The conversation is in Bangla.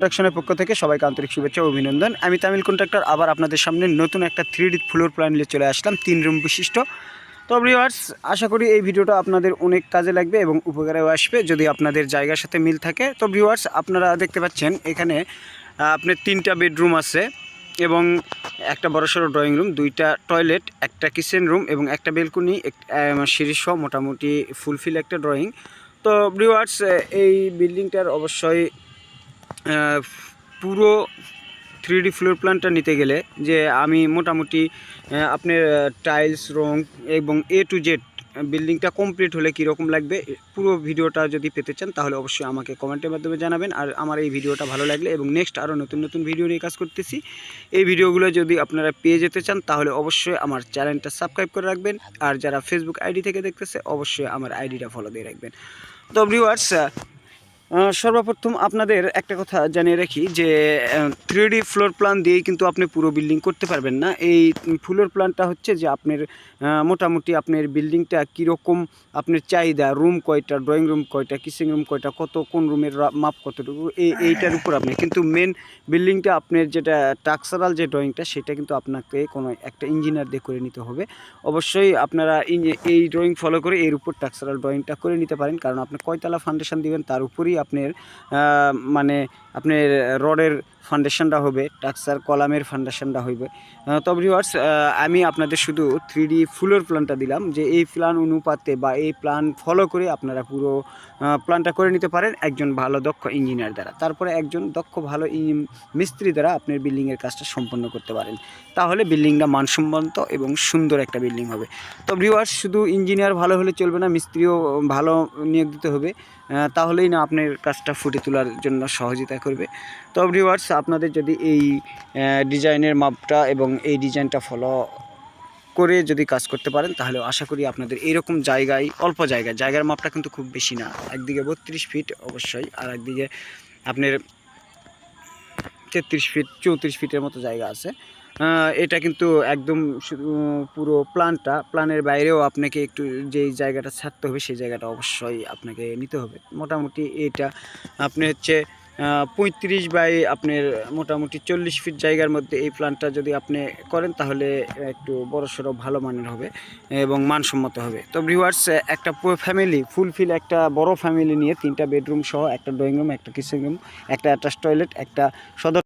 প্রোডাকশনের পক্ষ থেকে সবাইকে আন্তরিক শুভেচ্ছা ও অভিনন্দন। আমি তামিল কন্ট্রাক্টর, আবার আপনাদের সামনে নতুন একটা থ্রি ডি ফ্লোর প্ল্যান নিয়ে চলে আসলাম, তিন রুম বিশিষ্ট। তো ভিউয়ার্স আশা করি এই ভিডিওটা আপনাদের অনেক কাজে লাগবে এবং উপকারেও আসবে যদি আপনাদের জায়গার সাথে মিল থাকে। তো ভিউয়ার্স আপনারা দেখতে পাচ্ছেন এখানে আপনার তিনটা বেডরুম আছে এবং একটা বড়সড় ড্রয়িং রুম দুইটা টয়লেট একটা কিচেন রুম এবং একটা বেলকুনি সিঁড়িসহ মোটামুটি ফুলফিল একটা ড্রয়িং তো ভিউয়ার্স এই বিল্ডিংটার অবশ্যই পুরো থ্রি ডি ফ্লোর প্ল্যানটা নিতে গেলে যে আমি মোটামুটি আপনার টাইলস রং এবং এ টু জেড বিল্ডিংটা কমপ্লিট হলে কীরকম লাগবে পুরো ভিডিওটা যদি পেতে চান তাহলে অবশ্যই আমাকে কমেন্টের মাধ্যমে জানাবেন। আর আমার এই ভিডিওটা ভালো লাগলে এবং নেক্সট আরও নতুন নতুন ভিডিও নিয়ে কাজ করতেছি, এই ভিডিওগুলো যদি আপনারা পেয়ে যেতে চান তাহলে অবশ্যই আমার চ্যানেলটা সাবস্ক্রাইব করে রাখবেন। আর যারা ফেসবুক আইডি থেকে দেখতেছে, অবশ্যই আমার আইডিটা ফলো দিয়ে রাখবেন। তো ভিউয়ার্স সর্বপ্রথম আপনাদের একটা কথা জানিয়ে রাখি যে থ্রি ফ্লোর প্ল্যান দিয়েই কিন্তু আপনি পুরো বিল্ডিং করতে পারবেন না। এই ফ্লোর প্ল্যানটা হচ্ছে যে আপনার মোটামুটি আপনার বিল্ডিংটা কীরকম আপনার চাহিদা রুম কয়টা ড্রয়িং রুম কয়টা কিচেন রুম কয়টা, কত, কোন রুমের মাপ কতটুকু, এই, এইটার উপর আপনি, কিন্তু মেন বিল্ডিংটা আপনার যেটা টাক্সারাল যে ড্রয়িংটা সেটা কিন্তু আপনাকে কোনো একটা ইঞ্জিনিয়ার দিয়ে করে নিতে হবে। অবশ্যই আপনারা এই ড্রয়িং ফলো করে এর উপর টাক্সারাল ড্রয়িংটা করে নিতে পারেন, কারণ আপনি কয়তলা ফাউন্ডেশন দিবেন, তার উপরই আপনার আহ, মানে আপনার রডের ফাউন্ডেশনটা হবে টাক্সার কলামের ফাউন্ডেশনটা হইবে। তো ভিউয়ার্স আমি আপনাদের শুধু থ্রি ডি ফুলের প্ল্যানটা দিলাম যে এই প্ল্যান অনুপাতে বা এই প্ল্যান ফলো করে আপনারা পুরো প্ল্যানটা করে নিতে পারেন একজন ভালো, দক্ষ ইঞ্জিনিয়ার দ্বারা। তারপরে একজন দক্ষ, ভালো মিস্ত্রি দ্বারা আপনার বিল্ডিংয়ের কাজটা সম্পন্ন করতে পারেন। তাহলে বিল্ডিংটা মানসম্মত এবং সুন্দর একটা বিল্ডিং হবে। তো ভিউয়ার্স শুধু ইঞ্জিনিয়ার ভালো হলে চলবে না, মিস্ত্রিও ভালো নিয়োগ দিতে হবে। তাহলেই না আপনার কাজটা ফুটে তোলার জন্য সহযোগিতা করবে। তো ভিউয়ার্স আপনাদের যদি এই ডিজাইনের মাপটা এবং এই ডিজাইনটা ফলো করে যদি কাজ করতে পারেন, তাহলে আশা করি আপনাদের এইরকম জায়গায়, অল্প জায়গায়, জায়গার মাপটা কিন্তু খুব বেশি না। একদিকে বত্রিশ ফিট অবশ্যই, আর একদিকে আপনার তেত্রিশ ফিট চৌত্রিশ ফিটের মতো জায়গা আছে। এটা কিন্তু একদম পুরো প্ল্যানটা প্ল্যানের বাইরেও আপনাকে একটু যেই জায়গাটা ছাড়তে হবে, সেই জায়গাটা অবশ্যই আপনাকে নিতে হবে। মোটামুটি এটা আপনি হচ্ছে পঁয়ত্রিশ বাই আপনার মোটামুটি চল্লিশ ফিট জায়গার মধ্যে এই প্ল্যানটা যদি আপনি করেন, তাহলে একটু বড়সড় ভালো মানের হবে এবং মানসম্মত হবে। তো ভিউয়ার্স একটা ফ্যামিলি ফুলফিল একটা বড় ফ্যামিলি নিয়ে তিনটা বেডরুম সহ, একটা ড্রয়িং রুম একটা কিচেন রুম একটা অ্যাটাচ টয়লেট একটা সদর